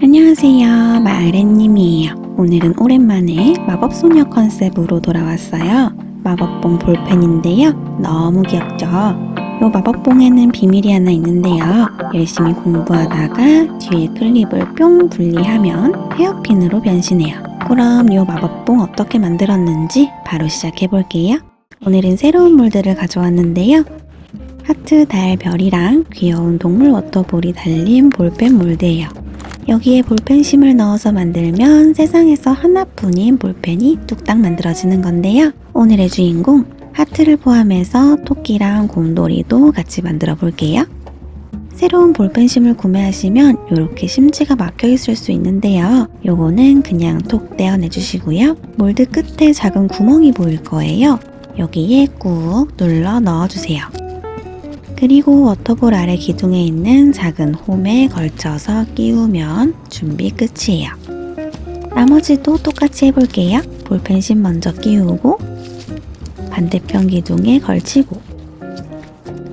안녕하세요. 마을앤님이에요. 오늘은 오랜만에 마법소녀 컨셉으로 돌아왔어요. 마법봉 볼펜인데요. 너무 귀엽죠? 요 마법봉에는 비밀이 하나 있는데요. 열심히 공부하다가 뒤에 클립을 뿅 분리하면 헤어핀으로 변신해요. 그럼 요 마법봉 어떻게 만들었는지 바로 시작해 볼게요. 오늘은 새로운 몰드를 가져왔는데요. 하트, 달, 별이랑 귀여운 동물 워터볼이 달린 볼펜 몰드예요. 여기에 볼펜심을 넣어서 만들면 세상에서 하나뿐인 볼펜이 뚝딱 만들어지는 건데요. 오늘의 주인공 하트를 포함해서 토끼랑 곰돌이도 같이 만들어 볼게요. 새로운 볼펜심을 구매하시면 이렇게 심지가 막혀 있을 수 있는데요. 요거는 그냥 톡 떼어내 주시고요. 몰드 끝에 작은 구멍이 보일 거예요. 여기에 꾹 눌러 넣어주세요. 그리고 워터볼 아래 기둥에 있는 작은 홈에 걸쳐서 끼우면 준비 끝이에요. 나머지도 똑같이 해볼게요. 볼펜심 먼저 끼우고 반대편 기둥에 걸치고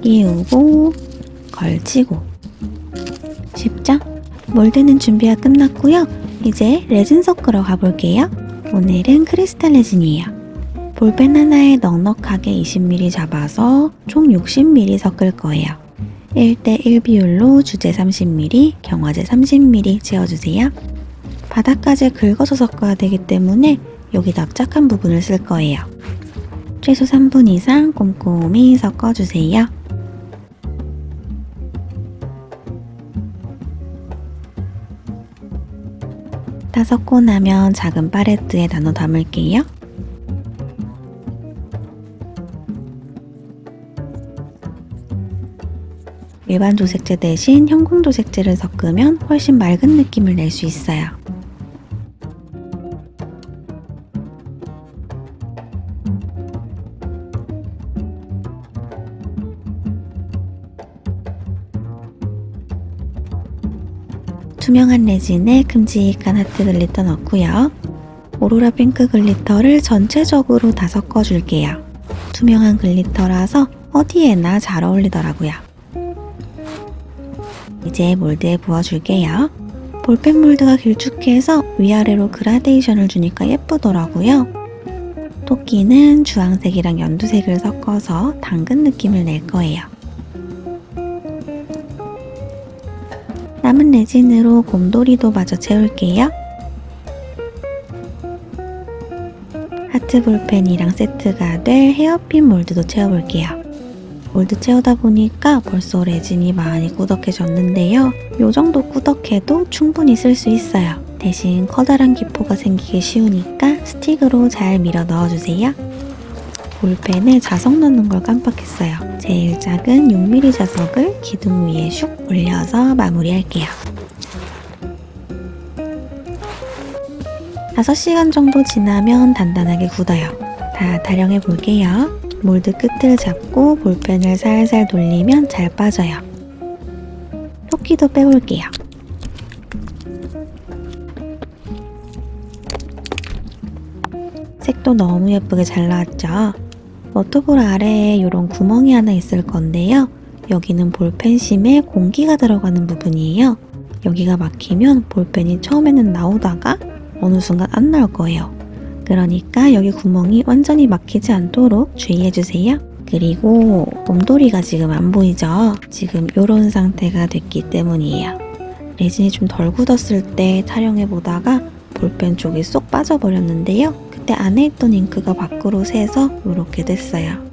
끼우고 걸치고 쉽죠? 몰드는 준비가 끝났고요. 이제 레진 섞으러 가볼게요. 오늘은 크리스탈 레진이에요. 볼펜 하나에 넉넉하게 20ml 잡아서 총 60ml 섞을 거예요. 1대1 비율로 주제 30ml, 경화제 30ml 채워주세요. 바닥까지 긁어서 섞어야 되기 때문에 여기 납작한 부분을 쓸 거예요. 최소 3분 이상 꼼꼼히 섞어주세요. 다 섞고 나면 작은 파레트에 나눠 담을게요. 일반 도색제 대신 형광 도색제를 섞으면 훨씬 맑은 느낌을 낼 수 있어요. 투명한 레진에 큼직한 하트 글리터 넣고요. 오로라 핑크 글리터를 전체적으로 다 섞어줄게요. 투명한 글리터라서 어디에나 잘 어울리더라고요. 이제 몰드에 부어줄게요. 볼펜 몰드가 길쭉해서 위아래로 그라데이션을 주니까 예쁘더라고요. 토끼는 주황색이랑 연두색을 섞어서 당근 느낌을 낼 거예요. 남은 레진으로 곰돌이도 마저 채울게요. 하트 볼펜이랑 세트가 될 헤어핀 몰드도 채워볼게요. 몰드 채우다 보니까 벌써 레진이 많이 꾸덕해졌는데요. 요 정도 꾸덕해도 충분히 쓸 수 있어요. 대신 커다란 기포가 생기기 쉬우니까 스틱으로 잘 밀어 넣어주세요. 볼펜에 자석 넣는 걸 깜빡했어요. 제일 작은 6mm 자석을 기둥 위에 슉 올려서 마무리할게요. 5시간 정도 지나면 단단하게 굳어요. 다 타령해 볼게요. 몰드 끝을 잡고 볼펜을 살살 돌리면 잘 빠져요. 토끼도 빼볼게요. 색도 너무 예쁘게 잘 나왔죠? 워터볼 아래에 이런 구멍이 하나 있을 건데요. 여기는 볼펜심에 공기가 들어가는 부분이에요. 여기가 막히면 볼펜이 처음에는 나오다가 어느 순간 안 나올 거예요. 그러니까 여기 구멍이 완전히 막히지 않도록 주의해주세요. 그리고 곰돌이가 지금 안 보이죠? 지금 이런 상태가 됐기 때문이에요. 레진이 좀 덜 굳었을 때 타령해 보다가 볼펜 쪽이 쏙 빠져버렸는데요. 그때 안에 있던 잉크가 밖으로 새서 이렇게 됐어요.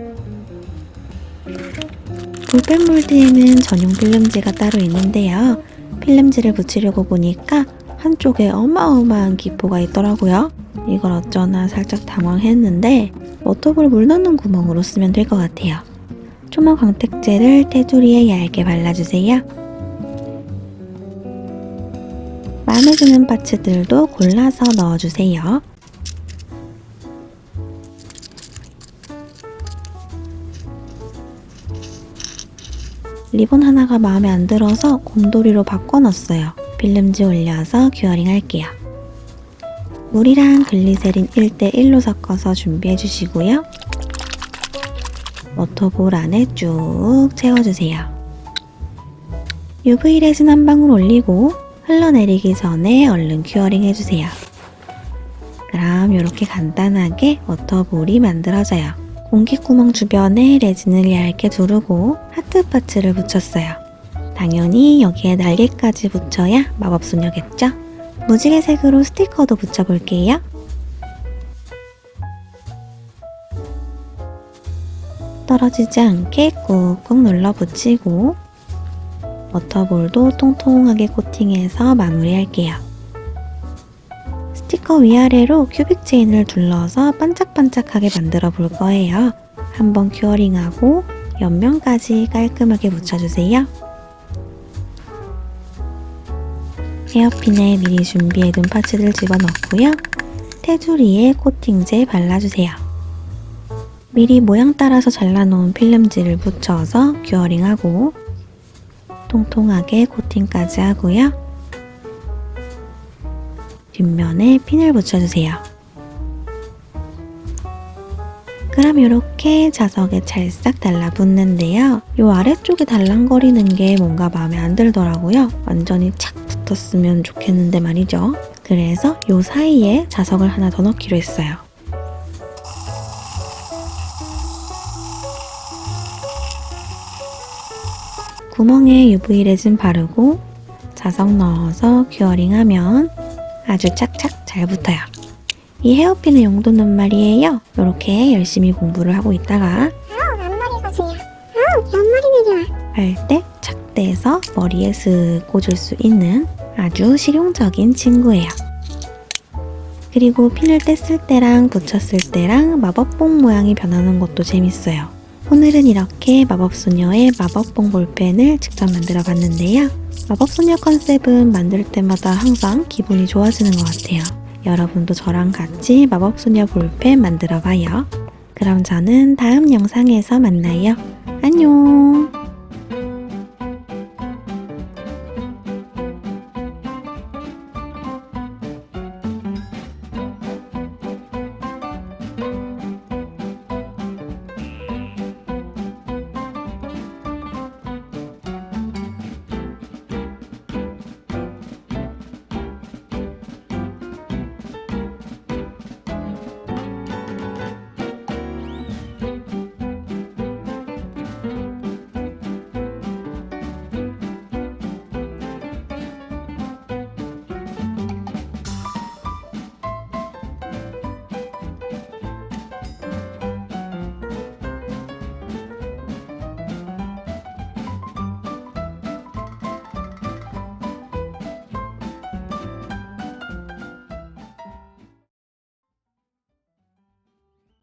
볼펜 몰드에는 전용 필름지가 따로 있는데요. 필름지를 붙이려고 보니까 한쪽에 어마어마한 기포가 있더라고요. 이걸 어쩌나 살짝 당황했는데 워터볼 물 넣는 구멍으로 쓰면 될 것 같아요. 초모 광택제를 테두리에 얇게 발라주세요. 마음에 드는 파츠들도 골라서 넣어주세요. 리본 하나가 마음에 안 들어서 곰돌이로 바꿔놨어요. 필름지 올려서 큐어링 할게요. 물이랑 글리세린 1대1로 섞어서 준비해 주시고요. 워터볼 안에 쭉 채워주세요. UV 레진 한 방울 올리고 흘러내리기 전에 얼른 큐어링 해주세요. 그럼 이렇게 간단하게 워터볼이 만들어져요. 공기구멍 주변에 레진을 얇게 두르고 하트 파츠를 붙였어요. 당연히 여기에 날개까지 붙여야 마법소녀겠죠? 무지개색으로 스티커도 붙여볼게요. 떨어지지 않게 꾹꾹 눌러 붙이고 워터볼도 통통하게 코팅해서 마무리할게요. 스티커 위아래로 큐빅 체인을 둘러서 반짝반짝하게 만들어 볼 거예요. 한번 큐어링하고 옆면까지 깔끔하게 붙여주세요. 헤어핀에 미리 준비해둔 파츠를 집어넣고요. 테두리에 코팅제 발라주세요. 미리 모양 따라서 잘라놓은 필름지를 붙여서 큐어링하고 통통하게 코팅까지 하고요. 뒷면에 핀을 붙여주세요. 그럼 이렇게 자석에 찰싹 달라붙는데요. 이 아래쪽에 달랑거리는 게 뭔가 마음에 안 들더라고요. 완전히 착 붙었으면 좋겠는데 말이죠. 그래서 이 사이에 자석을 하나 더 넣기로 했어요. 구멍에 UV 레진 바르고 자석 넣어서 큐어링하면 아주 착착 잘 붙어요. 이 헤어핀의 용도는 말이에요. 이렇게 열심히 공부를 하고 있다가 아우 앞머리가 좋아 아우 옆머리 내려와 할때 착대서 머리에 쓱 꽂을 수 있는 아주 실용적인 친구예요. 그리고 핀을 뗐을 때랑 붙였을 때랑 마법봉 모양이 변하는 것도 재밌어요. 오늘은 이렇게 마법소녀의 마법봉 볼펜을 직접 만들어 봤는데요. 마법소녀 컨셉은 만들 때마다 항상 기분이 좋아지는 것 같아요. 여러분도 저랑 같이 마법소녀 볼펜 만들어 봐요. 그럼 저는 다음 영상에서 만나요. 안녕!